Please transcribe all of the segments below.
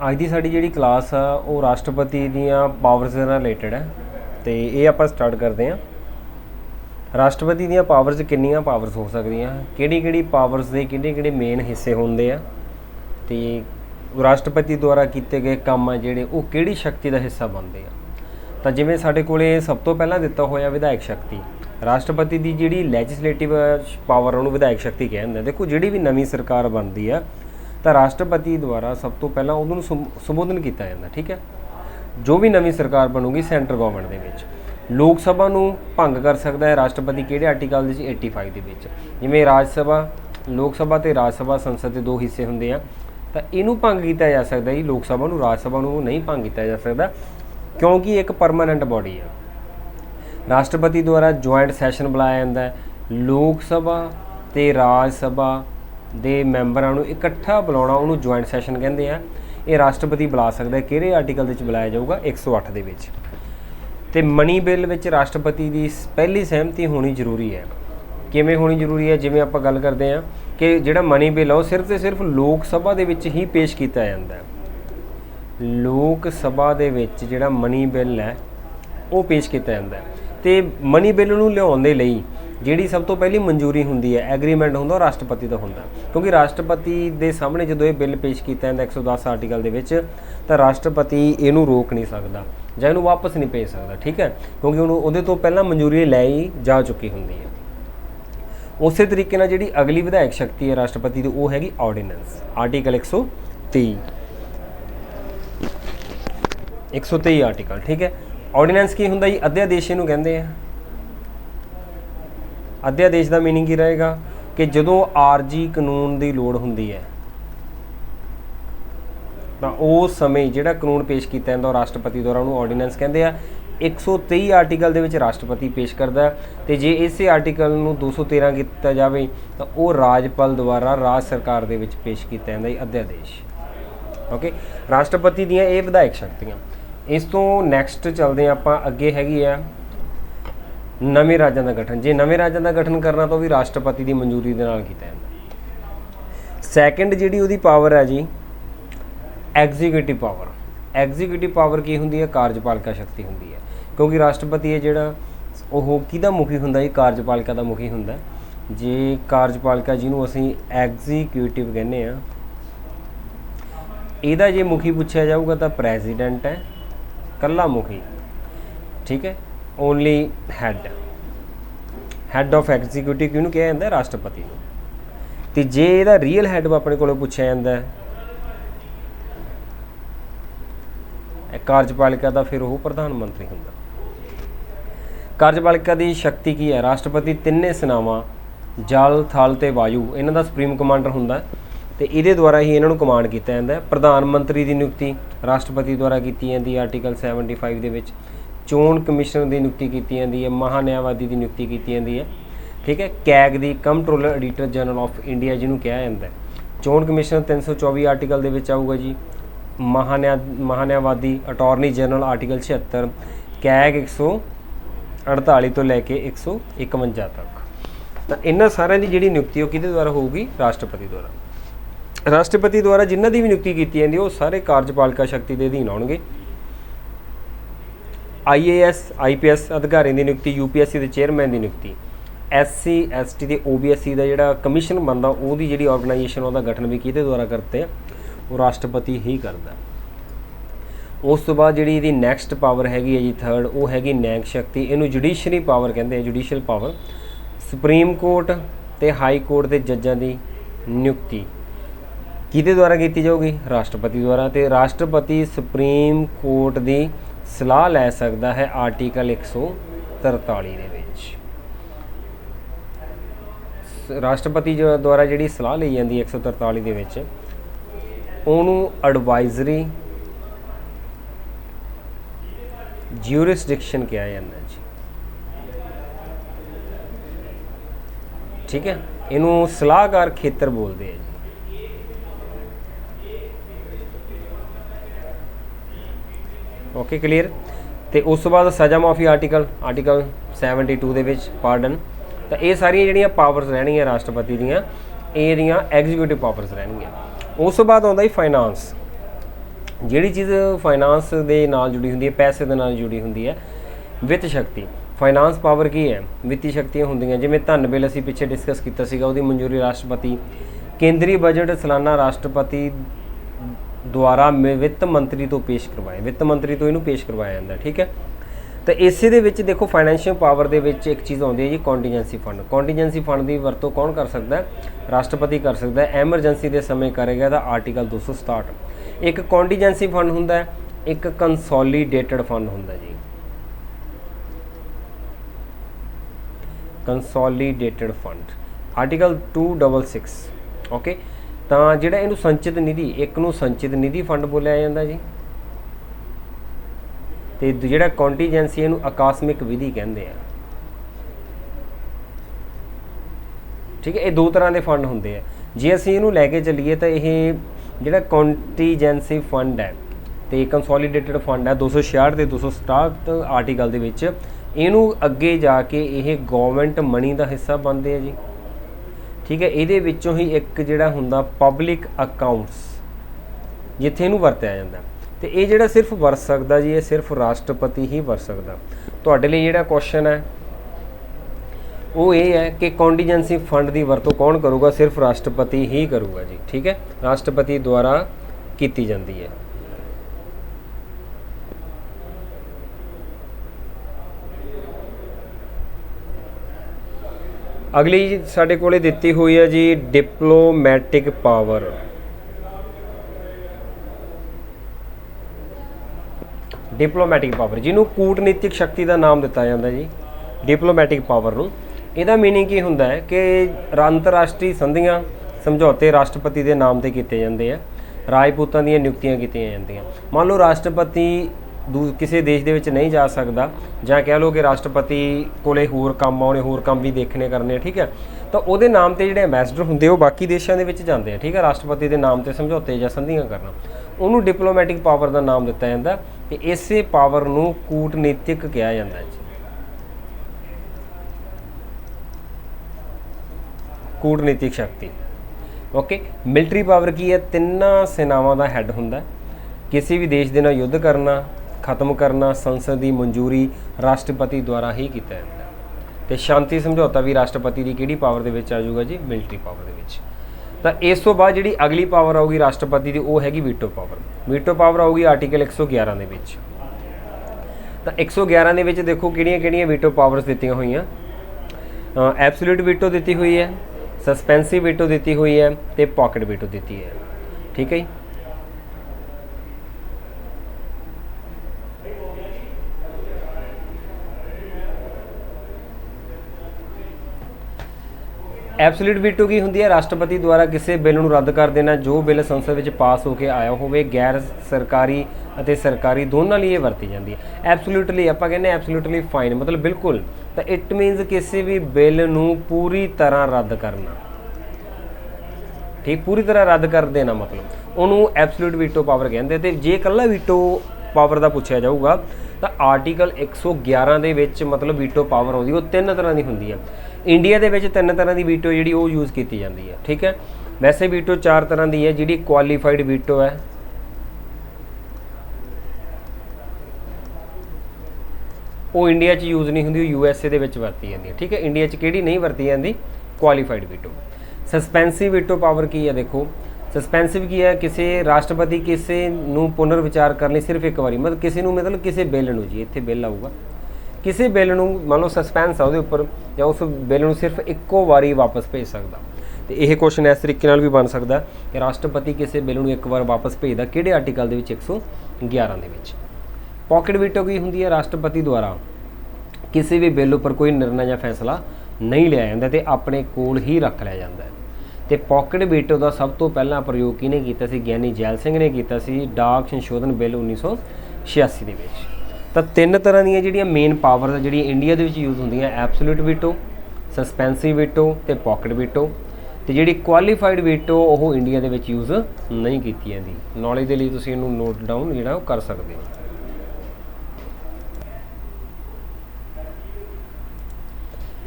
ਅੱਜ ਦੀ ਸਾਡੀ ਜਿਹੜੀ ਕਲਾਸ ਆ, ਉਹ ਰਾਸ਼ਟਰਪਤੀ ਦੀਆਂ ਪਾਵਰਸ ਦੇ ਨਾਲ ਰਿਲੇਟਡ ਹੈ ਤੇ ਇਹ ਆਪਾਂ ਸਟਾਰਟ ਕਰਦੇ ਹਾਂ। ਰਾਸ਼ਟਰਪਤੀ ਦੀਆਂ ਪਾਵਰਸ ਕਿੰਨੀਆਂ ਪਾਵਰਸ ਹੋ ਸਕਦੀਆਂ? ਕਿਹੜੀ ਕਿਹੜੀ ਪਾਵਰਸ ਦੇ ਕਿਹੜੇ ਕਿਹੜੇ ਮੇਨ ਹਿੱਸੇ ਹੁੰਦੇ ਆ? ਤੇ ਰਾਸ਼ਟਰਪਤੀ ਦੁਆਰਾ ਕੀਤੇ ਗਏ ਕੰਮ ਆ ਜਿਹੜੇ, ਉਹ ਕਿਹੜੀ ਸ਼ਕਤੀ ਦਾ ਹਿੱਸਾ ਬਣਦੇ ਆ? ਤਾਂ ਜਿਵੇਂ ਸਾਡੇ ਕੋਲੇ ਸਭ ਤੋਂ ਪਹਿਲਾਂ ਦਿੱਤਾ ਹੋਇਆ ਵਿਧਾਇਕ ਸ਼ਕਤੀ। ਰਾਸ਼ਟਰਪਤੀ ਦੀ ਜਿਹੜੀ ਲੈਜਿਸਲੇਟਿਵ ਪਾਵਰ ਉਹਨੂੰ ਵਿਧਾਇਕ ਸ਼ਕਤੀ ਕਿਹਾ ਜਾਂਦਾ। ਦੇਖੋ, ਜਿਹੜੀ ਵੀ ਨਵੀਂ ਸਰਕਾਰ ਬਣਦੀ ਆ ਤਾਂ ਰਾਸ਼ਟਰਪਤੀ ਦੁਆਰਾ ਸਭ ਤੋਂ ਪਹਿਲਾਂ ਉਹਨੂੰ ਸੰਬ- ਸੰਬੋਧਨ ਕੀਤਾ ਜਾਂਦਾ, ਠੀਕ ਹੈ? ਜੋ ਵੀ ਨਵੀਂ ਸਰਕਾਰ ਬਣੂਗੀ ਸੈਂਟਰ ਗਵਰਨਮੈਂਟ ਦੇ ਵਿੱਚ। ਲੋਕ ਸਭਾ ਨੂੰ ਭੰਗ ਕਰ ਸਕਦਾ ਹੈ ਰਾਸ਼ਟਰਪਤੀ ਕਿਹੜੇ ਆਰਟੀਕਲ ਦੇ ਵਿੱਚ? 85 ਦੇ ਵਿੱਚ। ਜਿਵੇਂ ਰਾਜ ਸਭਾ, ਲੋਕ ਸਭਾ ਤੇ ਰਾਜ ਸਭਾ ਸੰਸਦ ਦੇ ਦੋ ਹਿੱਸੇ ਹੁੰਦੇ ਆ, ਤਾਂ ਇਹਨੂੰ ਭੰਗ ਕੀਤਾ ਜਾ ਸਕਦਾ ਜੀ, ਲੋਕ ਸਭਾ ਨੂੰ, ਰਾਜ ਸਭਾ ਨੂੰ ਨਹੀਂ ਭੰਗ ਕੀਤਾ ਜਾ ਸਕਦਾ, ਕਿਉਂਕਿ ਇਹ ਇੱਕ ਪਰਮਾਨੈਂਟ ਬਾਡੀ ਆ। ਰਾਸ਼ਟਰਪਤੀ ਦੁਆਰਾ ਜੁਆਇੰਟ ਸੈਸ਼ਨ ਬੁਲਾਇਆ ਜਾਂਦਾ ਹੈ। ਲੋਕ ਸਭਾ ਤੇ ਰਾਜ ਸਭਾ ਦੇ ਮੈਂਬਰਾਂ ਨੂੰ ਇਕੱਠਾ ਬੁਲਾਉਣਾ, ਉਹਨੂੰ ਜੁਆਇੰਟ ਸੈਸ਼ਨ ਕਹਿੰਦੇ ਆ। ਇਹ ਰਾਸ਼ਟਰਪਤੀ ਬੁਲਾ ਸਕਦਾ ਕਿਹੜੇ ਆਰਟੀਕਲ ਦੇ ਵਿੱਚ ਬੁਲਾਇਆ ਜਾਊਗਾ? 108 ਦੇ ਵਿੱਚ। ਤੇ ਮਨੀ ਬਿੱਲ ਵਿੱਚ ਰਾਸ਼ਟਰਪਤੀ ਦੀ ਸ- ਪਹਿਲੀ ਸਹਿਮਤੀ ਹੋਣੀ ਜ਼ਰੂਰੀ ਹੈ। ਕਿਵੇਂ ਹੋਣੀ ਜ਼ਰੂਰੀ ਹੈ? ਜਿਵੇਂ ਆਪਾਂ ਗੱਲ ਕਰਦੇ ਹਾਂ ਕਿ ਜਿਹੜਾ ਮਨੀ ਬਿੱਲ ਆ, ਉਹ ਸਿਰਫ ਤੇ ਸਿਰਫ ਲੋਕ ਸਭਾ ਦੇ ਵਿੱਚ ਹੀ ਪੇਸ਼ ਕੀਤਾ ਜਾਂਦਾ ਹੈ। ਲੋਕ ਸਭਾ ਦੇ ਵਿੱਚ ਜਿਹੜਾ ਮਨੀ ਬਿੱਲ ਹੈ, ਉਹ ਪੇਸ਼ ਕੀਤਾ ਜਾਂਦਾ ਹੈ। ਤੇ ਮਨੀ ਬਿੱਲ ਨੂੰ ਲਿਆਉਣ ਦੇ ਲਈ ਜਿਹੜੀ ਸਭ ਤੋਂ ਪਹਿਲੀ ਮਨਜ਼ੂਰੀ ਹੁੰਦੀ ਹੈ ਐਗਰੀਮੈਂਟ ਹੁੰਦਾ, ਉਹ ਰਾਸ਼ਟਰਪਤੀ ਦਾ ਹੁੰਦਾ। ਕਿਉਂਕਿ ਰਾਸ਼ਟਰਪਤੀ ਦੇ ਸਾਹਮਣੇ ਜਦੋਂ ਇਹ ਬਿੱਲ ਪੇਸ਼ ਕੀਤਾ ਜਾਂਦਾ 110 ਆਰਟੀਕਲ ਦੇ ਵਿੱਚ, ਤਾਂ ਰਾਸ਼ਟਰਪਤੀ ਇਹਨੂੰ ਰੋਕ ਨਹੀਂ ਸਕਦਾ ਜਾਂ ਇਹਨੂੰ ਵਾਪਸ ਨਹੀਂ ਭੇਜ ਸਕਦਾ, ਠੀਕ ਹੈ? ਕਿਉਂਕਿ ਉਹਨੂੰ ਉਹਦੇ ਤੋਂ ਪਹਿਲਾਂ ਮਨਜ਼ੂਰੀ ਲੈ ਹੀ ਜਾ ਚੁੱਕੀ ਹੁੰਦੀ ਹੈ। ਉਸੇ ਤਰੀਕੇ ਨਾਲ ਜਿਹੜੀ ਅਗਲੀ ਵਿਧਾਇਕ ਸ਼ਕਤੀ ਹੈ ਰਾਸ਼ਟਰਪਤੀ ਦੀ, ਉਹ ਹੈਗੀ ਆਰਡੀਨੈਂਸ ਆਰਟੀਕਲ 123 123 ਆਰਟੀਕਲ ਠੀਕ ਹੈ? ਆਰਡੀਨੈਂਸ ਕੀ ਹੁੰਦਾ ਜੀ? ਅਧਿਆਦੇਸ਼ ਇਹਨੂੰ ਕਹਿੰਦੇ ਆ। ਅਧਿਆਦੇਸ਼ ਦਾ ਮੀਨਿੰਗ ਕੀ ਰਹੇਗਾ? ਕਿ ਜਦੋਂ ਆਰਜੀ ਕਾਨੂੰਨ ਦੀ ਲੋੜ ਹੁੰਦੀ ਹੈ, ਤਾਂ ਉਸ ਸਮੇਂ ਜਿਹੜਾ ਕਾਨੂੰਨ ਪੇਸ਼ ਕੀਤਾ ਜਾਂਦਾ, ਉਹ ਰਾਸ਼ਟਰਪਤੀ ਦੁਆਰਾ ਉਹਨੂੰ ਆਰਡੀਨੈਂਸ ਕਹਿੰਦੇ ਆ। 123 ਆਰਟੀਕਲ ਦੇ ਵਿੱਚ ਰਾਸ਼ਟਰਪਤੀ ਪੇਸ਼ ਕਰਦਾ ਹੈ ਤੇ ਜੇ ਇਸੇ ਆਰਟੀਕਲ ਨੂੰ 213 ਕੀਤਾ ਜਾਵੇ, ਤਾਂ ਉਹ ਰਾਜਪਾਲ ਦੁਆਰਾ ਰਾਜ ਸਰਕਾਰ ਦੇ ਵਿੱਚ ਪੇਸ਼ ਕੀਤਾ ਜਾਂਦਾ ਹੈ ਅਧਿਆਦੇਸ਼ ਓਕੇ ਰਾਸ਼ਟਰਪਤੀ ਦੀਆਂ ਇਹ ਵਿਧਾਇਕ ਸ਼ਕਤੀਆਂ। ਇਸ ਤੋਂ ਨੈਕਸਟ ਚੱਲਦੇ ਹਾਂ ਆਪਾਂ, ਅੱਗੇ ਹੈਗੀ ਆ ਨਵੇਂ ਰਾਜਾਂ ਦਾ ਗਠਨ। ਜੇ ਨਵੇਂ ਰਾਜਾਂ ਦਾ ਗਠਨ ਕਰਨਾ ਤਾਂ ਉਹ ਵੀ ਰਾਸ਼ਟਰਪਤੀ ਦੀ ਮਨਜ਼ੂਰੀ ਦੇ ਨਾਲ ਕੀਤਾ ਜਾਂਦਾ। ਸੈਕੰਡ ਜਿਹੜੀ ਉਹਦੀ ਪਾਵਰ ਹੈ ਜੀ ਐਗਜ਼ੀਕਿਊਟਿਵ ਪਾਵਰ ਐਗਜ਼ੀਕਿਊਟਿਵ ਪਾਵਰ ਕੀ ਹੁੰਦੀ ਹੈ? ਕਾਰਜਪਾਲਿਕਾ ਸ਼ਕਤੀ ਹੁੰਦੀ ਹੈ। ਕਿਉਂਕਿ ਰਾਸ਼ਟਰਪਤੀ ਹੈ ਜਿਹੜਾ, ਉਹ ਕਿਹਦਾ ਮੁਖੀ ਹੁੰਦਾ? ਜੀ ਕਾਰਜਪਾਲਿਕਾ ਦਾ ਮੁਖੀ ਹੁੰਦਾ ਜੇ ਕਾਰਜਪਾਲਿਕਾ ਜਿਹਨੂੰ ਅਸੀਂ ਐਗਜ਼ੀਕਿਊਟਿਵ ਕਹਿੰਦੇ ਆ ਇਹਦਾ ਜੇ ਮੁਖੀ ਪੁੱਛਿਆ ਜਾਊਗਾ ਤਾਂ ਪ੍ਰੈਜ਼ੀਡੈਂਟ ਹੈ, ਕੱਲਾ ਮੁਖੀ। ਠੀਕ ਹੈ? Only head head of executive ਕਿਹਨੂੰ ਕਿਹਾ ਜਾਂਦਾ ਰਾਸ਼ਟਰਪਤੀ ਨੂੰ। ਤੇ ਜੇ ਇਹਦਾ ਰੀਅਲ ਹੈਡ ਆਪਣੇ ਕੋਲੋਂ ਪੁੱਛਿਆ ਜਾਂਦਾ ਕਾਰਜਪਾਲਿਕਾ ਦਾ ਫਿਰ ਉਹ ਪ੍ਰਧਾਨ ਮੰਤਰੀ ਹੁੰਦਾ। ਕਾਰਜਪਾਲਿਕਾ ਦੀ ਸ਼ਕਤੀ ਕੀ ਹੈ? ਰਾਸ਼ਟਰਪਤੀ ਤਿੰਨੇ ਸੇਨਾਵਾਂ, ਜਲ, ਥਲ ਤੇ ਵਾਯੂ, ਇਹਨਾਂ ਦਾ ਸੁਪਰੀਮ ਕਮਾਂਡਰ ਹੁੰਦਾ ਹੈ। ਤੇ ਇਹਦੇ ਦੁਆਰਾ ਹੀ ਇਹਨਾਂ ਨੂੰ ਕਮਾਂਡ ਕੀਤਾ ਜਾਂਦਾ ਪ੍ਰਧਾਨ ਮੰਤਰੀ ਦੀ ਨਿਯੁਕਤੀ ਰਾਸ਼ਟਰਪਤੀ ਦੁਆਰਾ ਕੀਤੀ ਜਾਂਦੀ ਹੈ ਆਰਟੀਕਲ 75 ਦੇ ਵਿੱਚ। ਚੋਣ ਕਮਿਸ਼ਨਰ ਦੀ ਨਿਯੁਕਤੀ ਕੀਤੀ ਜਾਂਦੀ ਹੈ ਮਹਾਨਿਆਵਾਦੀ ਦੀ ਨਿਯੁਕਤੀ ਕੀਤੀ ਜਾਂਦੀ ਹੈ। ਠੀਕ ਹੈ CAG the controller auditor general of India ਜਿਹਨੂੰ ਕਿਹਾ ਜਾਂਦਾ ਹੈ। ਚੋਣ ਕਮਿਸ਼ਨਰ 324 ਆਰਟੀਕਲ ਦੇ ਵਿੱਚ ਆਊਗਾ ਜੀ। ਮਹਾਨਿਆ ਮਹਾਨਿਆਵਾਦੀ ਅਟਾਰਨੀ ਜਨਰਲ ਆਰਟੀਕਲ 76 ਕੈਗ 148 ਤੋਂ ਲੈ ਕੇ 151 ਤੱਕ। ਤਾਂ ਇਹਨਾਂ ਸਾਰਿਆਂ ਦੀ ਜਿਹੜੀ ਨਿਯੁਕਤੀ ਉਹ ਕਿਹਦੇ ਦੁਆਰਾ ਹੋਊਗੀ? ਰਾਸ਼ਟਰਪਤੀ ਦੁਆਰਾ। ਰਾਸ਼ਟਰਪਤੀ ਦੁਆਰਾ ਜਿਨ੍ਹਾਂ ਦੀ ਵੀ ਨਿਯੁਕਤੀ ਕੀਤੀ ਜਾਂਦੀ ਹੈ, ਉਹ ਸਾਰੇ ਕਾਰਜਪਾਲਿਕਾ ਸ਼ਕਤੀ ਦੇ ਅਧੀਨ ਆਉਣਗੇ। ਆਈਏਐਸ ਆਈਪੀਐਸ ਅਧਿਕਾਰੀ ਦੀ ਨਿਯੁਕਤੀ ਯੂਪੀਐਸਸੀ ਦੇ ਚੇਅਰਮੈਨ ਦੀ ਨਿਯੁਕਤੀ ਐਸਸੀ ਐਸਟੀ ਤੇ ਓਬੀਐਸਸੀ ਦਾ ਜਿਹੜਾ ਕਮਿਸ਼ਨ ਬਣਦਾ, ਉਹਦੀ ਜਿਹੜੀ ਆਰਗੇਨਾਈਜੇਸ਼ਨ ਉਹਦਾ ਗਠਨ ਵੀ ਕਿਹਦੇ ਦੁਆਰਾ ਕਰਤੇ ਉਹ ਰਾਸ਼ਟਰਪਤੀ ਹੀ ਕਰਦਾ। ਉਸ ਤੋਂ ਬਾਅਦ ਜਿਹੜੀ ਇਹਦੀ ਨੈਕਸਟ ਪਾਵਰ ਹੈਗੀ ਹੈ ਜੀ ਥਰਡ ਉਹ ਹੈਗੀ ਨਿਆਂਇਕ ਸ਼ਕਤੀ, ਇਹਨੂੰ ਜੁਡੀਸ਼ਰੀ ਪਾਵਰ ਕਹਿੰਦੇ ਆ ਜੁਡੀਸ਼ੀਅਲ ਪਾਵਰ ਸੁਪਰੀਮ ਕੋਰਟ ਤੇ ਹਾਈ ਕੋਰਟ ਦੇ ਜੱਜਾਂ ਦੀ ਨਿਯੁਕਤੀ ਕਿਹਦੇ ਦੁਆਰਾ ਕੀਤੀ ਜਾਊਗੀ? ਰਾਸ਼ਟਰਪਤੀ ਦੁਆਰਾ ਤੇ ਰਾਸ਼ਟਰਪਤੀ ਸੁਪਰੀਮ ਕੋਰਟ ਦੀ ਸਲਾਹ ਲੈ ਸਕਦਾ ਹੈ ਆਰਟੀਕਲ 143 ਦੇ ਵਿੱਚ। ਰਾਸ਼ਟਰਪਤੀ ਦੁਆਰਾ ਜਿਹੜੀ ਸਲਾਹ ਲਈ ਜਾਂਦੀ ਹੈ 143 ਦੇ ਵਿੱਚ, ਉਹਨੂੰ ਐਡਵਾਈਜ਼ਰੀ ਜਿਊਰਿਸਡਿਕਸ਼ਨ ਕਿਹਾ ਜਾਂਦਾ ਜੀ। ਠੀਕ ਹੈ? ਇਹਨੂੰ ਸਲਾਹਕਾਰ ਖੇਤਰ ਬੋਲਦੇ ਆ ਓਕੇ ਕਲੀਅਰ ਤੇ ਉਸ ਤੋਂ ਬਾਅਦ ਸਜ਼ਾ ਮਾਫੀ ਆਰਟੀਕਲ ਆਰਟੀਕਲ 72 ਦੇ ਵਿੱਚ ਪਾਰਡਨ ਤਾਂ ਇਹ ਸਾਰੀਆਂ ਜਿਹੜੀਆਂ ਪਾਵਰਸ ਰਹਿਣਗੀਆਂ ਰਾਸ਼ਟਰਪਤੀ ਦੀਆਂ, ਇਹ ਇਹਦੀਆਂ ਐਗਜ਼ੀਕਿਊਟਿਵ ਪਾਵਰਸ ਰਹਿਣਗੀਆਂ। ਉਸ ਤੋਂ ਬਾਅਦ ਆਉਂਦਾ ਹੀ ਫਾਈਨਾਂਸ ਜਿਹੜੀ ਚੀਜ਼ ਫਾਈਨਾਂਸ ਦੇ ਨਾਲ ਜੁੜੀ ਹੁੰਦੀ ਹੈ, ਪੈਸੇ ਦੇ ਨਾਲ ਜੁੜੀ ਹੁੰਦੀ ਹੈ, ਵਿੱਤ ਸ਼ਕਤੀ। ਫਾਈਨਾਂਸ ਪਾਵਰ ਕੀ ਹੈ? ਵਿੱਤੀ ਸ਼ਕਤੀਆਂ ਹੁੰਦੀਆਂ, ਜਿਵੇਂ ਧਨ ਬਿੱਲ ਅਸੀਂ ਪਿੱਛੇ ਡਿਸਕਸ ਕੀਤਾ ਸੀਗਾ, ਉਹਦੀ ਮਨਜ਼ੂਰੀ ਰਾਸ਼ਟਰਪਤੀ। ਕੇਂਦਰੀ ਬਜਟ ਸਾਲਾਨਾ ਰਾਸ਼ਟਰਪਤੀ ਦੁਆਰਾ ਵਿੱਤ ਮੰਤਰੀ ਤੋਂ ਪੇਸ਼ ਕਰਵਾਏ ਵਿੱਤ ਮੰਤਰੀ ਤੋਂ ਇਹਨੂੰ ਪੇਸ਼ ਕਰਵਾਇਆ ਜਾਂਦਾ, ਠੀਕ ਹੈ? ਤਾਂ ਇਸੇ ਦੇ ਵਿੱਚ ਦੇਖੋ ਫਾਈਨੈਂਸ਼ੀਅਲ ਪਾਵਰ ਦੇ ਵਿੱਚ ਇੱਕ ਚੀਜ਼ ਆਉਂਦੀ ਹੈ ਜੀ ਕੰਟੀਜੈਂਸੀ ਫੰਡ ਕੰਟੀਜੈਂਸੀ ਫੰਡ ਦੀ ਵਰਤੋਂ ਕੌਣ ਕਰ ਸਕਦਾ? ਹੈ ਰਾਸ਼ਟਰਪਤੀ ਕਰ ਸਕਦਾ ਹੈ। ਐਮਰਜੈਂਸੀ ਦੇ ਸਮੇਂ ਕਰੇਗਾ ਤਾਂ ਆਰਟੀਕਲ 267 ਇੱਕ ਕੰਟੀਜੈਂਸੀ ਫੰਡ ਹੁੰਦਾ ਹੈ, ਇੱਕ ਕੰਸੋਲੀਡੇਟਡ ਫੰਡ ਹੁੰਦਾ ਜੀ। ਕੰਸੋਲੀਡੇਟਡ ਫੰਡ ਆਰਟੀਕਲ 266 ਓਕੇ ਤਾਂ ਜਿਹੜਾ ਇਹਨੂੰ ਸੰਚਿਤ ਨਿਧੀ, ਇੱਕ ਨੂੰ ਸੰਚਿਤ ਨਿਧੀ ਫੰਡ ਬੋਲਿਆ ਜਾਂਦਾ ਜੀ। ਤੇ ਜਿਹੜਾ ਕੰਟੀਜੈਂਸੀ ਇਹਨੂੰ ਅਕਾਸਮਿਕ ਵਿਧੀ ਕਹਿੰਦੇ ਆ। ਠੀਕ ਹੈ, ਇਹ ਦੋ ਤਰ੍ਹਾਂ ਦੇ ਫੰਡ ਹੁੰਦੇ ਆ। ਜੇ ਅਸੀਂ ਇਹਨੂੰ ਲੈ ਕੇ ਚੱਲੀਏ ਤਾਂ ਇਹ ਜਿਹੜਾ ਕੰਟੀਜੈਂਸੀ ਫੰਡ ਹੈ ਤੇ ਕੰਸੋਲੀਡੇਟਡ ਫੰਡ ਹੈ 266 ਤੇ 267 ਆਰਟੀਕਲ ਦੇ ਵਿੱਚ, ਇਹਨੂੰ ਅੱਗੇ ਜਾ ਕੇ ਇਹ ਗਵਰਨਮੈਂਟ ਮਨੀ ਦਾ ਹਿੱਸਾ ਬਣਦੇ ਆ ਜੀ। ਠੀਕ ਹੈ, ਇਹਦੇ ਵਿੱਚੋਂ ਹੀ ਇੱਕ ਜਿਹੜਾ ਹੁੰਦਾ ਪਬਲਿਕ ਅਕਾਊਂਟਸ ਜਿੱਥੇ ਇਹਨੂੰ ਵਰਤਿਆ ਜਾਂਦਾ। ਤੇ ਇਹ ਜਿਹੜਾ ਸਿਰਫ ਵਰਤ ਸਕਦਾ ਜੀ, ਇਹ ਸਿਰਫ ਰਾਸ਼ਟਰਪਤੀ ਹੀ ਵਰਤ ਸਕਦਾ। ਤੁਹਾਡੇ ਲਈ ਜਿਹੜਾ ਕੁਐਸਚਨ ਹੈ, ਉਹ ਇਹ ਹੈ ਕਿ ਕੰਟੀਜੈਂਸੀ ਫੰਡ ਦੀ ਵਰਤੋਂ ਕੌਣ ਕਰੂਗਾ? ਸਿਰਫ ਰਾਸ਼ਟਰਪਤੀ ਹੀ ਕਰੂਗਾ ਜੀ, ਠੀਕ ਹੈ? ਰਾਸ਼ਟਰਪਤੀ ਦੁਆਰਾ ਕੀਤੀ ਜਾਂਦੀ ਹੈ। ਅਗਲੀ ਸਾਡੇ ਕੋਲੇ ਦਿੱਤੀ ਹੋਈ ਹੈ ਜੀ ਡਿਪਲੋਮੈਟਿਕ ਪਾਵਰ ਡਿਪਲੋਮੈਟਿਕ ਪਾਵਰ ਜਿਹਨੂੰ ਕੂਟਨੀਤਿਕ ਸ਼ਕਤੀ ਦਾ ਨਾਮ ਦਿੱਤਾ ਜਾਂਦਾ ਜੀ ਡਿਪਲੋਮੈਟਿਕ ਪਾਵਰ ਨੂੰ। ਇਹਦਾ ਮੀਨਿੰਗ ਕੀ ਹੁੰਦਾ ਹੈ ਕਿ ਅੰਤਰਰਾਸ਼ਟਰੀ ਸੰਧੀਆਂ ਸਮਝੌਤੇ ਰਾਸ਼ਟਰਪਤੀ ਦੇ ਨਾਮ ਤੇ ਕੀਤੇ ਜਾਂਦੇ ਆ, ਰਾਜਪੂਤਾਂ ਦੀਆਂ ਨਿਯੁਕਤੀਆਂ ਕੀਤੀਆਂ ਜਾਂਦੀਆਂ। ਮੰਨ ਲਓ ਰਾਸ਼ਟਰਪਤੀ ਕਿਸੇ ਦੇਸ਼ ਦੇ ਵਿੱਚ ਨਹੀਂ ਜਾ ਸਕਦਾ ਜਾਂ ਕਹਿ ਲਓ ਕਿ ਰਾਸ਼ਟਰਪਤੀ ਕੋਲੇ ਹੋਰ ਕੰਮ ਆਉਣੇ, ਹੋਰ ਕੰਮ ਵੀ ਦੇਖਣੇ ਕਰਨੇ ਠੀਕ ਹੈ। ਤਾਂ ਉਹਦੇ ਨਾਮ ਤੇ ਜਿਹੜੇ ਐਮਬੈਸਡਰ ਹੁੰਦੇ ਉਹ ਬਾਕੀ ਦੇਸ਼ਾਂ ਦੇ ਵਿੱਚ ਜਾਂਦੇ ਆ, ਠੀਕ ਹੈ। ਰਾਸ਼ਟਰਪਤੀ ਦੇ ਨਾਮ ਤੇ ਸਮਝੌਤੇ ਜਾਂ ਸੰਧੀਆਂ ਕਰਨਾ। ਉਹਨੂੰ ਡਿਪਲੋਮੈਟਿਕ ਪਾਵਰ ਦਾ ਨਾਮ ਦਿੱਤਾ ਜਾਂਦਾ ਤੇ ਇਸੇ ਪਾਵਰ ਨੂੰ ਕੂਟਨੀਤਿਕ ਕਿਹਾ ਜਾਂਦਾ ਹੈ। ਕੂਟਨੀਤਿਕ ਸ਼ਕਤੀ। ਓਕੇ ਮਿਲਟਰੀ ਪਾਵਰ ਕੀ ਹੈ? ਤਿੰਨਾਂ ਸੈਨਾਵਾਂ ਦਾ ਹੈੱਡ ਹੁੰਦਾ ਕਿਸੇ ਵੀ ਦੇਸ਼ ਦੇ ਨਾਲ ਯੁੱਧ ਕਰਨਾ ਖਤਮ ਕਰਨਾ ਸੰਸਦ ਦੀ ਮਨਜ਼ੂਰੀ ਰਾਸ਼ਟਰਪਤੀ ਦੁਆਰਾ ਹੀ ਕੀਤਾ ਜਾਂਦਾ ਹੈ। ਤੇ ਸ਼ਾਂਤੀ ਸਮਝੌਤਾ ਵੀ ਰਾਸ਼ਟਰਪਤੀ ਦੀ ਕਿਹੜੀ ਪਾਵਰ ਦੇ ਵਿੱਚ ਆ ਜਾਊਗਾ ਜੀ? ਮਿਲਟਰੀ ਪਾਵਰ ਦੇ ਵਿੱਚ। ਤਾਂ ਇਸ ਤੋਂ ਬਾਅਦ ਜਿਹੜੀ ਅਗਲੀ ਪਾਵਰ ਆਊਗੀ ਰਾਸ਼ਟਰਪਤੀ ਦੀ, ਉਹ ਹੈਗੀ ਵੀਟੋ ਪਾਵਰ ਵੀਟੋ ਪਾਵਰ ਆਊਗੀ ਆਰਟੀਕਲ 111 ਦੇ ਵਿੱਚ। ਤਾਂ 111 ਦੇ ਵਿੱਚ ਦੇਖੋ ਕਿਹੜੀਆਂ ਕਿਹੜੀਆਂ ਵੀਟੋ ਪਾਵਰਸ ਦਿੱਤੀਆਂ ਹੋਈਆਂ। ਐਬਸੋਲੂਟ ਵੀਟੋ ਦਿੱਤੀ ਹੋਈ ਹੈ ਸਸਪੈਂਸਿਵ ਵੀਟੋ ਦਿੱਤੀ ਹੋਈ ਹੈ ਤੇ ਪਾਕਟ ਵੀਟੋ ਦਿੱਤੀ ਹੈ। ਠੀਕ ਹੈ ਜੀ? ਐਬਸੋਲੂਟ ਵੀਟੋ ਕੀ ਹੁੰਦੀ ਹੈ। ਰਾਸ਼ਟਰਪਤੀ ਦੁਆਰਾ ਕਿਸੇ ਬਿੱਲ ਨੂੰ ਰੱਦ ਕਰ ਦੇਣਾ, ਜੋ ਬਿੱਲ ਸੰਸਦ ਵਿੱਚ ਪਾਸ ਹੋ ਕੇ ਆਇਆ ਹੋਵੇ, ਗੈਰ ਸਰਕਾਰੀ ਅਤੇ ਸਰਕਾਰੀ ਦੋਨਾਂ ਲਈ ਇਹ ਵਰਤੀ ਜਾਂਦੀ ਹੈ। ਐਬਸੋਲੂਟਲੀ ਆਪਾਂ ਕਹਿੰਦੇ ਐਬਸੋਲੂਟਲੀ ਫਾਈਨ, ਮਤਲਬ ਬਿਲਕੁਲ। ਤਾਂ ਇਟ ਮੀਨਸ ਕਿਸੇ ਵੀ ਬਿੱਲ ਨੂੰ ਪੂਰੀ ਤਰ੍ਹਾਂ ਰੱਦ ਕਰਨਾ। ਠੀਕ, ਪੂਰੀ ਤਰ੍ਹਾਂ ਰੱਦ ਕਰ ਦੇਣਾ ਮਤਲਬ। ਉਹਨੂੰ ਐਬਸੋਲੂਟ ਵੀਟੋ ਪਾਵਰ ਕਹਿੰਦੇ ਤੇ ਜੇ ਇਕੱਲਾ ਵੀਟੋ ਪਾਵਰ ਦਾ ਪੁੱਛਿਆ ਜਾਊਗਾ, ਤਾਂ ਆਰਟੀਕਲ 111 ਦੇ ਵਿੱਚ ਮਤਲਬ ਵੀਟੋ ਪਾਵਰ ਆਉਂਦੀ, ਉਹ ਤਿੰਨ ਤਰ੍ਹਾਂ ਦੀ ਹੁੰਦੀ ਹੈ। ਇੰਡੀਆ ਦੇ ਵਿੱਚ ਤਿੰਨ ਤਰ੍ਹਾਂ ਦੀ ਵੀਟੋ ਜਿਹੜੀ ਉਹ ਯੂਜ਼ ਕੀਤੀ ਜਾਂਦੀ ਹੈ, ਠੀਕ ਹੈ? ਵੈਸੇ ਵੀਟੋ ਚਾਰ ਤਰ੍ਹਾਂ ਦੀ ਹੈ, ਜਿਹੜੀ ਕੁਆਲੀਫਾਈਡ ਵੀਟੋ ਹੈ। ਉਹ ਇੰਡੀਆ 'ਚ ਯੂਜ਼ ਨਹੀਂ ਹੁੰਦੀ, ਉਹ ਯੂ ਐਸ ਏ ਦੇ ਵਿੱਚ ਵਰਤੀ ਜਾਂਦੀ ਹੈ, ਠੀਕ ਹੈ? ਇੰਡੀਆ 'ਚ ਕਿਹੜੀ ਨਹੀਂ ਵਰਤੀ ਜਾਂਦੀ? Qualified veto suspensive veto power ਕੀ ਹੈ ਦੇਖੋ? ਸਸਪੈਂਸਿਵ ਕੀ ਹੈ? ਕਿਸੇ ਰਾਸ਼ਟਰਪਤੀ ਕਿਸੇ ਨੂੰ ਪੁਨਰ ਵਿਚਾਰ ਕਰਨ ਲਈ ਸਿਰਫ ਇੱਕ ਵਾਰੀ, ਮਤਲਬ ਕਿਸੇ ਨੂੰ, ਮਤਲਬ ਕਿਸੇ ਬਿੱਲ ਨੂੰ ਜੀ, ਇੱਥੇ ਬਿੱਲ ਆਊਗਾ। ਕਿਸੇ ਬਿੱਲ ਨੂੰ ਮੰਨ ਲਓ ਸਸਪੈਂਸ ਆ ਉਹਦੇ ਉੱਪਰ ਜਾਂ ਉਸ ਬਿੱਲ ਨੂੰ ਸਿਰਫ ਇੱਕੋ ਵਾਰੀ ਵਾਪਸ ਭੇਜ ਸਕਦਾ। ਤੇ ਇਹ ਕੁਐਸਚਨ ਇਸ ਤਰੀਕੇ ਨਾਲ ਵੀ ਬਣ ਸਕਦਾ ਕਿ ਰਾਸ਼ਟਰਪਤੀ ਕਿਸੇ ਬਿੱਲ ਨੂੰ ਇੱਕ ਵਾਰ ਵਾਪਸ ਭੇਜਦਾ ਕਿਹੜੇ ਆਰਟੀਕਲ ਦੇ ਵਿੱਚ? 111 ਦੇ ਵਿੱਚ। ਪਾਕਟ ਵੀਟੋ ਕੀ ਹੁੰਦੀ ਹੈ? ਰਾਸ਼ਟਰਪਤੀ ਦੁਆਰਾ ਕਿਸੇ ਵੀ ਬਿੱਲ ਉੱਪਰ ਕੋਈ ਨਿਰਣਾ ਜਾਂ ਫੈਸਲਾ ਨਹੀਂ ਲਿਆ ਜਾਂਦਾ ਤੇ ਆਪਣੇ ਕੋਲ ਹੀ ਰੱਖ ਲਿਆ ਜਾਂਦਾ ਹੈ। ਤੇ ਪਾਕਟ ਵੀਟੋ ਦਾ ਸਭ ਤੋਂ ਪਹਿਲਾਂ ਪ੍ਰਯੋਗ ਕਿਹਨੇ ਕੀਤਾ ਸੀ? ਗਿਆਨੀ ਜੈਲ ਸਿੰਘ ਨੇ ਕੀਤਾ ਸੀ। ਡਾਕ ਸੰਸ਼ੋਧਨ ਬਿੱਲ 1986 ਦੇ ਵਿੱਚ। ਤਾਂ ਤਿੰਨ ਤਰ੍ਹਾਂ ਦੀਆਂ ਜਿਹੜੀਆਂ ਮੇਨ ਪਾਵਰਸ ਆ, ਜਿਹੜੀਆਂ ਇੰਡੀਆ ਦੇ ਵਿੱਚ ਯੂਜ਼ ਹੁੰਦੀਆਂ ਐਬਸੋਲੂਟ ਵੀਟੋ ਸਸਪੈਂਸਿਵ ਵੀਟੋ ਤੇ ਪਾਕਟ ਵੀਟੋ ਤੇ ਜਿਹੜੀ ਕੁਆਲੀਫਾਈਡ ਵੀਟੋ ਉਹ ਇੰਡੀਆ ਦੇ ਵਿੱਚ ਯੂਜ਼ ਨਹੀਂ ਕੀਤੀ ਜਾਂਦੀ। ਨੌਲੇਜ ਦੇ ਲਈ ਤੁਸੀਂ ਇਹਨੂੰ ਨੋਟ ਡਾਊਨ ਜਿਹੜਾ ਉਹ ਕਰ ਸਕਦੇ ਹੋ।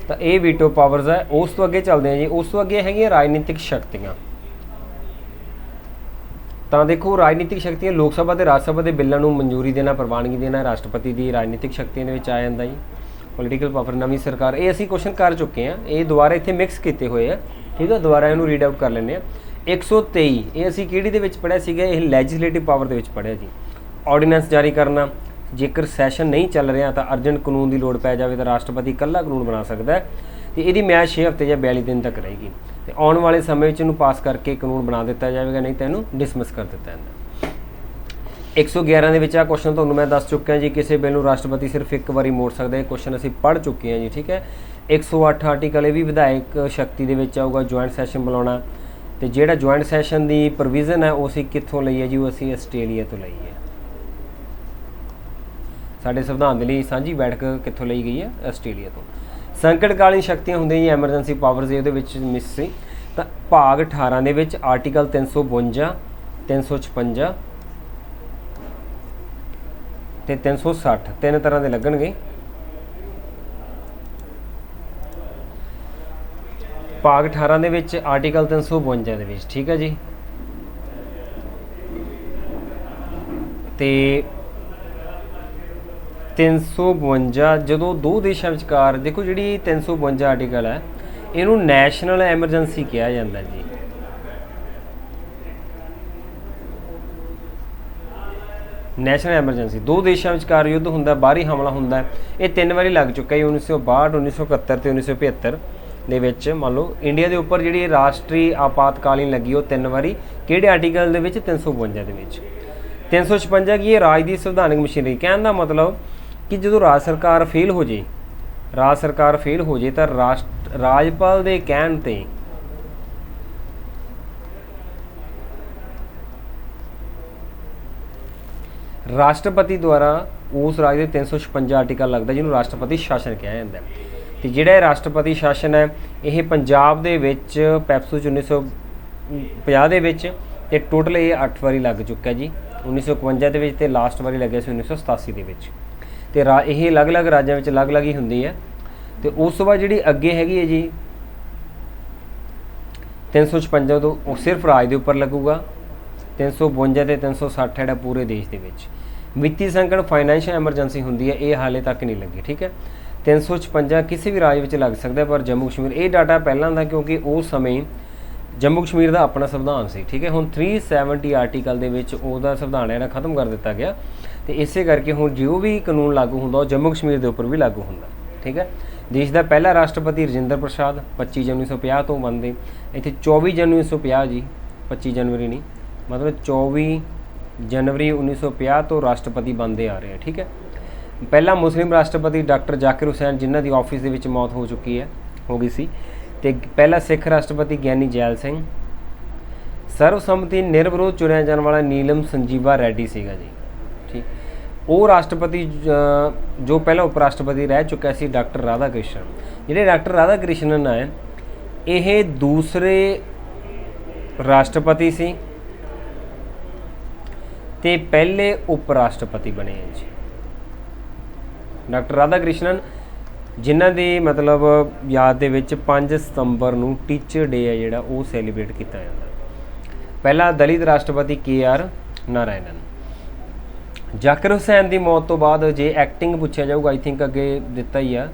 ਤਾਂ ਇਹ ਵੀਟੋ ਪਾਵਰਸ ਹੈ ਉਸ ਤੋਂ ਅੱਗੇ ਚੱਲਦੇ ਹਾਂ ਜੀ, ਉਸ ਤੋਂ ਅੱਗੇ ਹੈਗੀਆਂ ਰਾਜਨੀਤਿਕ ਸ਼ਕਤੀਆਂ। ਤਾਂ ਦੇਖੋ, ਰਾਜਨੀਤਿਕ ਸ਼ਕਤੀਆਂ ਲੋਕ ਸਭਾ ਤੇ ਰਾਜ ਸਭਾ ਦੇ ਬਿੱਲਾਂ ਨੂੰ ਮਨਜ਼ੂਰੀ ਦੇਣਾ, ਪ੍ਰਵਾਨਗੀ ਦੇਣਾ, ਰਾਸ਼ਟਰਪਤੀ ਦੀ ਰਾਜਨੀਤਿਕ ਸ਼ਕਤੀਆਂ ਦੇ ਵਿੱਚ ਆ ਜਾਂਦਾ ਜੀ। ਪੋਲੀਟੀਕਲ ਪਾਵਰ ਨਵੀਂ ਸਰਕਾਰ, ਇਹ ਅਸੀਂ ਕੁਐਸਚਨ ਕਰ ਚੁੱਕੇ ਆ ਇਹ ਦੁਬਾਰਾ ਇੱਥੇ ਮਿਕਸ ਕੀਤੇ ਹੋਏ ਆ। ਠੀਕ ਆ, ਦੁਬਾਰਾ ਇਹਨੂੰ ਰੀਡ ਆਊਟ ਕਰ ਲੈਂਦੇ ਆ 123 ਇਹ ਅਸੀਂ ਕਿਹੜੀ ਦੇ ਵਿੱਚ ਪੜਿਆ ਸੀਗਾ? ਇਹ ਲੈਜਿਸਲੇਟਿਵ ਪਾਵਰ ਦੇ ਵਿੱਚ ਪੜਿਆ ਜੀ। ਆਰਡੀਨੈਂਸ ਜਾਰੀ ਕਰਨਾ। ਜੇਕਰ ਸੈਸ਼ਨ ਨਹੀਂ ਚੱਲ ਰਿਹਾ ਤਾਂ ਅਰਜੈਂਟ ਕਾਨੂੰਨ ਦੀ ਲੋੜ ਪੈ ਜਾਵੇ ਤਾਂ ਰਾਸ਼ਟਰਪਤੀ ਇਕੱਲਾ ਕਾਨੂੰਨ ਬਣਾ ਸਕਦਾ ਹੈ। ਤੇ ਇਹਦੀ ਮਿਆਦ 6 ਹਫ਼ਤੇ ਜਾਂ 42 ਦਿਨ ਤੱਕ ਰਹੇਗੀ। ਤੇ ਆਉਣ ਵਾਲੇ ਸਮੇਂ ਵਿੱਚ ਇਹਨੂੰ ਪਾਸ ਕਰਕੇ ਕਾਨੂੰਨ ਬਣਾ ਦਿੱਤਾ ਜਾਵੇਗਾ, ਨਹੀਂ ਤਾਂ ਇਹਨੂੰ ਡਿਸਮਿਸ ਕਰ ਦਿੱਤਾ ਜਾਂਦਾ 111 ਦੇ ਵਿੱਚ ਆ ਕੁਐਸਚਨ ਤੁਹਾਨੂੰ ਮੈਂ ਦੱਸ ਚੁੱਕਿਆ ਜੀ, ਕਿਸੇ ਬਿੱਲ ਨੂੰ ਰਾਸ਼ਟਰਪਤੀ ਸਿਰਫ ਇੱਕ ਵਾਰੀ ਮੋੜ ਸਕਦਾ ਹੈ ਕੁਐਸਚਨ ਅਸੀਂ ਪੜ੍ਹ ਚੁੱਕੇ ਹਾਂ ਜੀ, ਠੀਕ ਹੈ? 108 ਆਰਟੀਕਲ ਇਹ ਵੀ ਵਿਧਾਇਕ ਸ਼ਕਤੀ ਦੇ ਵਿੱਚ ਆਊਗਾ ਜੁਆਇੰਟ ਸੈਸ਼ਨ ਬੁਲਾਉਣਾ। ਤੇ ਜਿਹੜਾ ਜੁਆਇੰਟ ਸੈਸ਼ਨ ਦੀ ਪ੍ਰੋਵੀਜ਼ਨ ਹੈ, ਉਹ ਅਸੀਂ ਕਿੱਥੋਂ ਲਈ ਹੈ ਜੀ? ਉਹ ਅਸੀਂ ਆਸਟ੍ਰੇਲੀਆ ਤੋਂ ਲਈ ਹੈ। ਸਾਡੇ ਸੰਵਿਧਾਨ ਦੇ ਲਈ ਸਾਂਝੀ ਬੈਠਕ ਕਿੱਥੋਂ ਲਈ ਗਈ ਹੈ? ਆਸਟ੍ਰੇਲੀਆ ਤੋਂ। ਸੰਕਟਕਾਲੀਨ ਸ਼ਕਤੀਆਂ ਹੁੰਦੀਆਂ ਜੀ ਐਮਰਜੈਂਸੀ ਪਾਵਰਸ ਇਹਦੇ ਵਿੱਚ ਮਿਸ ਸੀ। ਤਾਂ ਭਾਗ 18 ਦੇ ਵਿੱਚ ਆਰਟੀਕਲ 352 356 ਤੇ 360 ਤਿੰਨ ਤਰ੍ਹਾਂ ਦੇ ਲੱਗਣਗੇ। ਭਾਗ 18 ਦੇ ਵਿੱਚ ਆਰਟੀਕਲ 352 ਦੇ ਵਿੱਚ, ਠੀਕ ਹੈ ਜੀ। ਤੇ 352 ਜਦੋਂ ਦੋ ਦੇਸ਼ਾਂ ਵਿਚਕਾਰ, ਦੇਖੋ ਜਿਹੜੀ 352 ਆਰਟੀਕਲ ਹੈ, ਇਹਨੂੰ ਨੈਸ਼ਨਲ ਐਮਰਜੈਂਸੀ ਕਿਹਾ ਜਾਂਦਾ ਜੀ। ਨੈਸ਼ਨਲ ਐਮਰਜੈਂਸੀ ਦੋ ਦੇਸ਼ਾਂ ਵਿਚਕਾਰ ਯੁੱਧ ਹੁੰਦਾ, ਬਾਹਰੀ ਹਮਲਾ ਹੁੰਦਾ, ਇਹ ਤਿੰਨ ਵਾਰੀ ਲੱਗ ਚੁੱਕਾ ਹੈ 1962 1971 ਤੇ 1975 ਦੇ ਵਿੱਚ, ਮੰਨ ਲਓ ਇੰਡੀਆ ਦੇ ਉੱਪਰ ਜਿਹੜੀ ਰਾਸ਼ਟਰੀ ਆਪਾਤਕਾਲੀਨ ਲੱਗੀ, ਉਹ ਤਿੰਨ ਵਾਰੀ, ਕਿਹੜੇ ਆਰਟੀਕਲ ਦੇ ਵਿੱਚ? 352 ਦੇ ਵਿੱਚ। 356 ਕੀ ਇਹ ਰਾਜ ਦੀ ਸੰਵਿਧਾਨਕ ਮਸ਼ੀਨਰੀ। ਕਹਿਣ ਦਾ ਮਤਲਬ ਕਿ ਜਦੋਂ ਰਾਜ ਸਰਕਾਰ ਫੇਲ ਹੋ ਜੇ, ਰਾਜ ਸਰਕਾਰ ਫੇਲ ਹੋ ਜੇ ਤਾਂ ਰਾਸ਼ਟ- ਰਾਜਪਾਲ ਦੇ ਕਹਿਣ ਤੇ ਰਾਸ਼ਟਰਪਤੀ ਦੁਆਰਾ ਉਸ ਰਾਜ ਦੇ 356 ਆਰਟੀਕਲ ਲੱਗਦਾ ਜਿਹਨੂੰ ਰਾਸ਼ਟਰਪਤੀ ਸ਼ਾਸਨ ਕਿਹਾ ਜਾਂਦਾ ਹੈ। ਤੇ ਜਿਹੜਾ ਇਹ ਰਾਸ਼ਟਰਪਤੀ ਸ਼ਾਸਨ ਹੈ, ਇਹ ਪੰਜਾਬ ਦੇ ਵਿੱਚ ਪੈਪਸੂ ਚ 1950 ਦੇ ਵਿੱਚ ਤੇ ਟੋਟਲ ਇਹ 8 ਵਾਰੀ ਲੱਗ ਚੁੱਕਾ ਜੀ। 1951 ਦੇ ਵਿੱਚ ਤੇ ਲਾਸਟ ਵਾਰੀ ਲੱਗਿਆ ਸੀ 1987 ਦੇ ਵਿੱਚ। ਤੇ ਰਾ- ਇਹ ਅਲੱਗ-ਅਲੱਗ ਰਾਜਾਂ ਵਿੱਚ ਅਲੱਗ-ਅਲੱਗ ਹੀ ਹੁੰਦੀ ਹੈ। ਤੇ ਉਸ ਤੋਂ ਬਾਅਦ ਜਿਹੜੀ ਅੱਗੇ ਹੈਗੀ ਹੈ ਜੀ 356 ਤੋਂ ਉਹ ਸਿਰਫ ਰਾਜ ਦੇ ਉੱਪਰ ਲੱਗੂਗਾ। 352 ਤੇ 360 ਜਿਹੜਾ ਪੂਰੇ ਦੇਸ਼ ਦੇ ਵਿੱਚ। ਵਿੱਤੀ ਸੰਕਟ ਫਾਈਨੈਂਸ਼ੀਅਲ ਐਮਰਜੈਂਸੀ ਹੁੰਦੀ ਹੈ, ਇਹ ਹਾਲੇ ਤੱਕ ਨਹੀਂ ਲੱਗੀ, ਠੀਕ ਹੈ? 356 ਕਿਸੇ ਵੀ ਰਾਜ ਵਿੱਚ ਲੱਗ ਸਕਦਾ, ਪਰ ਜੰਮੂ ਕਸ਼ਮੀਰ, ਇਹ ਡਾਟਾ ਪਹਿਲਾਂ ਦਾ ਕਿਉਂਕਿ ਉਸ ਸਮੇਂ ਜੰਮੂ ਕਸ਼ਮੀਰ ਦਾ ਆਪਣਾ ਸੰਵਿਧਾਨ ਸੀ, ਠੀਕ ਹੈ? ਹੁਣ 370 ਆਰਟੀਕਲ ਦੇ ਵਿੱਚ ਉਹਦਾ ਸੰਵਿਧਾਨ ਹੈ ਜਿਹੜਾ ਖਤਮ ਕਰ ਦਿੱਤਾ ਗਿਆ। ਤੇ ਇਸੇ ਕਰਕੇ ਹੁਣ ਜੋ ਵੀ ਕਾਨੂੰਨ ਲਾਗੂ ਹੁੰਦਾ ਉਹ ਜੰਮੂ ਕਸ਼ਮੀਰ ਦੇ ਉੱਪਰ ਵੀ ਲਾਗੂ ਹੁੰਦਾ, ਠੀਕ ਹੈ? ਦੇਸ਼ ਦਾ ਪਹਿਲਾ ਰਾਸ਼ਟਰਪਤੀ ਰਜਿੰਦਰ ਪ੍ਰਸਾਦ 25 ਜਨਵਰੀ 1950 ਤੋਂ ਬਣਦੇ। ਇੱਥੇ 24 ਜਨਵਰੀ 1950 ਜੀ 25 ਜਨਵਰੀ ਨਹੀਂ, ਮਤਲਬ 24 ਜਨਵਰੀ 1950 ਤੋਂ ਰਾਸ਼ਟਰਪਤੀ ਬਣਦੇ ਆ ਰਹੇ ਆ, ਠੀਕ ਹੈ? ਪਹਿਲਾ ਮੁਸਲਿਮ ਰਾਸ਼ਟਰਪਤੀ ਡਾਕਟਰ ਜ਼ਾਕਿਰ ਹੁਸੈਨ, ਜਿਨ੍ਹਾਂ ਦੀ ਆਫਿਸ ਦੇ ਵਿੱਚ ਮੌਤ ਹੋ ਚੁੱਕੀ ਹੈ, ਹੋ ਗਈ ਸੀ। ਤੇ ਪਹਿਲਾ ਸਿੱਖ ਰਾਸ਼ਟਰਪਤੀ ਗਿਆਨੀ ਜੈਲ ਸਿੰਘ। ਸਰਵਸੰਮਤੀ ਨਿਰਵਿਰੋਧ ਚੁਣਿਆ ਜਾਣ ਵਾਲਾ ਨੀਲਮ ਸੰਜੀਵਾ ਰੈਡੀ ਸੀਗਾ ਜੀ। ਉਹ ਰਾਸ਼ਟਰਪਤੀ ਜੋ ਪਹਿਲਾ ਉਪ ਰਾਸ਼ਟਰਪਤੀ ਰਹਿ ਚੁੱਕਾ ਸੀ ਡਾਕਟਰ ਰਾਧਾ ਕ੍ਰਿਸ਼ਨ ਜਿਹੜੇ ਡਾਕਟਰ ਰਾਧਾ ਕ੍ਰਿਸ਼ਨਨ ਹੈ, ਇਹ ਦੂਸਰੇ ਰਾਸ਼ਟਰਪਤੀ ਸੀ ਤੇ ਪਹਿਲੇ ਉਪ ਰਾਸ਼ਟਰਪਤੀ ਬਣੇ ਜੀ। ਡਾਕਟਰ ਰਾਧਾ ਕ੍ਰਿਸ਼ਨਨ ਜਿਨ੍ਹਾਂ ਦੀ ਮਤਲਬ ਯਾਦ ਦੇ ਵਿੱਚ 5 ਸਤੰਬਰ ਨੂੰ ਟੀਚਰ ਡੇ ਹੈ ਜਿਹੜਾ, ਉਹ ਸੈਲੀਬ੍ਰੇਟ ਕੀਤਾ ਜਾਂਦਾ। ਪਹਿਲਾ ਦਲਿਤ ਰਾਸ਼ਟਰਪਤੀ ਕੇ ਆਰ ਨਾਰਾਇਣਨ। ਜ਼ਾਕਿਰ ਹੁਸੈਨ ਦੀ ਮੌਤ ਤੋਂ ਬਾਅਦ ਜੇ ਐਕਟਿੰਗ ਪੁੱਛਿਆ ਜਾਊਗਾ ਆਈ ਥਿੰਕ ਅੱਗੇ ਦਿੱਤਾ ਹੀ ਆ।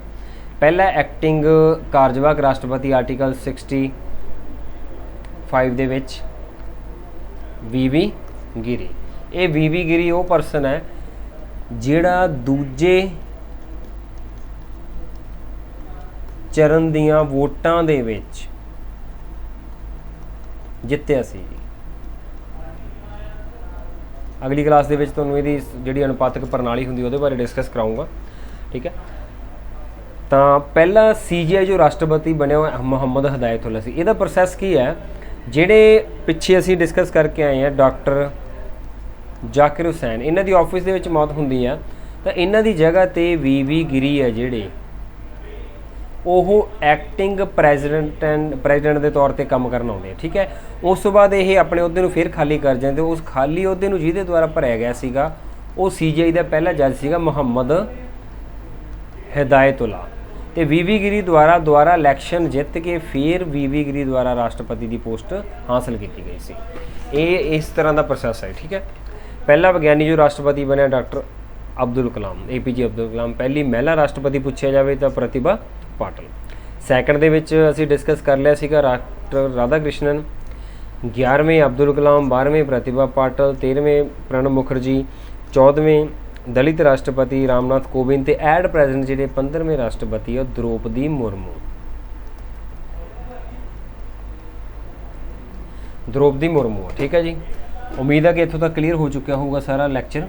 ਪਹਿਲਾ ਐਕਟਿੰਗ ਕਾਰਜਵਾਹਕ ਰਾਸ਼ਟਰਪਤੀ ਆਰਟੀਕਲ 65 ਦੇ ਵਿੱਚ ਵੀਵੀ ਗਿਰੀ। ਇਹ ਵੀਵੀ ਗਿਰੀ ਉਹ ਪਰਸਨ ਹੈ ਜਿਹੜਾ ਦੂਜੇ ਚਰਨ ਦੀਆਂ ਵੋਟਾਂ ਦੇ ਵਿੱਚ ਜਿੱਤਿਆ ਸੀ। ਅਗਲੀ ਕਲਾਸ ਦੇ ਵਿੱਚ ਤੁਹਾਨੂੰ ਇਹਦੀ ਜਿਹੜੀ ਅਨੁਪਾਤਕ ਪ੍ਰਣਾਲੀ ਹੁੰਦੀ ਉਹਦੇ ਬਾਰੇ ਡਿਸਕਸ ਕਰਾਉਂਗਾ। ਠੀਕ ਹੈ? ਤਾਂ ਪਹਿਲਾ ਸੀਜੀਆਈ ਜੋ ਰਾਸ਼ਟਰਪਤੀ ਬਣਿਆ ਹੋਇਆ ਮੁਹੰਮਦ ਹਦਾਇਤੁੱਲਾ ਸੀ। ਇਹਦਾ ਪ੍ਰੋਸੈਸ ਕੀ ਹੈ? ਜਿਹੜੇ ਪਿੱਛੇ ਅਸੀਂ ਡਿਸਕਸ ਕਰਕੇ ਆਏ ਆ ਡਾਕਟਰ ਜ਼ਾਕਿਰ ਹੁਸੈਨ, ਇਹਨਾਂ ਦੀ ਆਫਿਸ ਦੇ ਵਿੱਚ ਮੌਤ ਹੁੰਦੀ ਆ। ਤਾਂ ਇਹਨਾਂ ਦੀ ਜਗ੍ਹਾ ਤੇ ਵੀਵੀ ਗਿਰੀ ਹੈ ਜਿਹੜੇ ਉਹ ਐਕਟਿੰਗ ਪ੍ਰੈਜ਼ੀਡੈਂਟ ਐਂਡ ਪ੍ਰੈਜ਼ੀਡੈਂਟ ਦੇ ਤੌਰ ਤੇ ਕੰਮ ਕਰਨ ਆਉਂਦੇ ਆ, ਠੀਕ ਹੈ? ਉਸ ਤੋਂ ਬਾਅਦ ਇਹ ਆਪਣੇ ਅਹੁਦੇ ਨੂੰ ਫਿਰ ਖਾਲੀ ਕਰ ਜਾਂਦੇ, ਉਸ ਖਾਲੀ ਅਹੁਦੇ ਨੂੰ ਜਿਹਦੇ ਦੁਆਰਾ ਭਰਿਆ ਗਿਆ ਸੀਗਾ, ਉਹ ਸੀਜੀਆਈ ਦਾ ਪਹਿਲਾ ਜੱਜ ਸੀਗਾ ਮੁਹੰਮਦ ਹਿਦਾਇਤੁੱਲਾ। ਤੇ ਵੀਵੀ ਗਿਰੀ ਦੁਆਰਾ ਦੁਆਰਾ ਇਲੈਕਸ਼ਨ ਜਿੱਤ ਕੇ ਫਿਰ ਵੀਵੀ ਗਿਰੀ ਦੁਆਰਾ ਰਾਸ਼ਟਰਪਤੀ ਦੀ ਪੋਸਟ ਹਾਸਲ ਕੀਤੀ ਗਈ ਸੀ। ਇਹ ਇਸ ਤਰ੍ਹਾਂ ਦਾ ਪ੍ਰੋਸੈਸ ਹੈ, ਠੀਕ ਹੈ? ਪਹਿਲਾ ਵਿਗਿਆਨੀ ਜੋ ਰਾਸ਼ਟਰਪਤੀ ਬਣਿਆ ਡਾਕਟਰ ਅਬਦੁਲ ਕਲਾਮ ਏਪੀਜੇ ਅਬਦੁਲ ਕਲਾਮ। ਪਹਿਲੀ ਮਹਿਲਾ ਰਾਸ਼ਟਰਪਤੀ ਪੁੱਛਿਆ ਜਾਵੇ ਤਾਂ ਪ੍ਰਤਿਭਾ ਪਾਟਲ। ਸੈਕੰਡ ਦੇ ਵਿੱਚ ਅਸੀਂ ਡਿਸਕਸ ਕਰ ਲਿਆ ਸੀਗਾ ਡਾਕਟਰ ਰਾਧਾ ਕ੍ਰਿਸ਼ਨਨ 11ਵੇਂ ਅਬਦੁਲ ਕਲਾਮ 12ਵੇਂ ਪ੍ਰਤਿਭਾ ਪਾਟਲ 13ਵੇਂ ਪ੍ਰਣਬ ਮੁਖਰਜੀ 14ਵੇਂ ਦਲਿਤ ਰਾਸ਼ਟਰਪਤੀ ਰਾਮਨਾਥ ਕੋਵਿੰਦ ਤੇ ਐਡ ਪ੍ਰੈਜ਼ੀਡੈਂਟ ਜਿਹੜੇ 15ਵੇਂ ਰਾਸ਼ਟਰਪਤੀ ਉਹ ਦ੍ਰੋਪਦੀ ਮੁਰਮੂ। ਦ੍ਰੋਪਦੀ ਮੁਰਮੂ ਠੀਕ ਹੈ ਜੀ? ਉਮੀਦ ਹੈ ਕਿ ਇੱਥੋਂ ਤੱਕ ਕਲੀਅਰ ਹੋ ਚੁੱਕਿਆ ਹੋਊਗਾ ਸਾਰਾ ਲੈਕਚਰ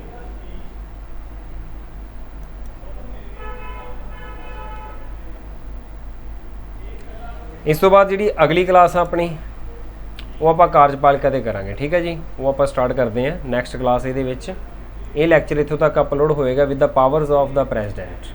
ਇਸ ਤੋਂ ਬਾਅਦ ਜਿਹੜੀ ਅਗਲੀ ਕਲਾਸ ਆ ਆਪਣੀ, ਉਹ ਆਪਾਂ ਕਾਰਜਪਾਲਿਕਾ ਤੇ ਕਰਾਂਗੇ, ਠੀਕ ਹੈ ਜੀ? ਉਹ ਆਪਾਂ ਸਟਾਰਟ ਕਰਦੇ ਹਾਂ ਨੈਕਸਟ ਕਲਾਸ ਇਹਦੇ ਵਿੱਚ। ਇਹ ਲੈਕਚਰ ਇੱਥੋਂ ਤੱਕ ਅਪਲੋਡ ਹੋਏਗਾ with the powers of the president